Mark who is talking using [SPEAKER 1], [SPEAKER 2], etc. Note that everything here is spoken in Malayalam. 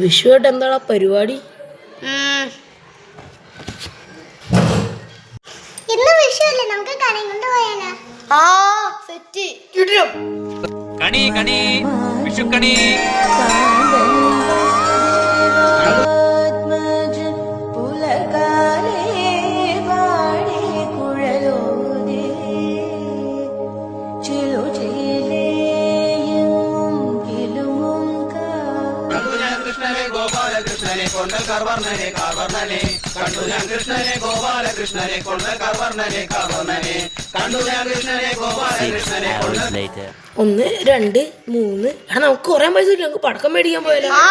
[SPEAKER 1] വിഷുവായിട്ട് എന്താണ് പരിപാടി?
[SPEAKER 2] ഇന്ന് വിഷുവല്ലേ നമുക്ക് കടയും കൊണ്ട് പോയാലോ
[SPEAKER 1] ആ സെറ്റ്.
[SPEAKER 3] കണി കണി. വിഷുക്കണി. ഗോപാലകൃഷ്ണനെ കൊണ്ട കർവർണനെ കാർവർണനെ കണ്ടു ഞാൻ കൃഷ്ണനെ ഗോപാലകൃഷ്ണനെ കൊണ്ട കർവർണനെ കാർവർണനെ കണ്ടു ഞാൻ കൃഷ്ണനെ ഗോപാലകൃഷ്ണനെ കൊണ്ട
[SPEAKER 1] ഒന്ന് രണ്ട് മൂന്ന്. എടാ നമുക്ക് കുറേ പൈസ ഇല്ല നമുക്ക് പടക്കം മേടിക്കാൻ പോയാലോ?
[SPEAKER 2] ആ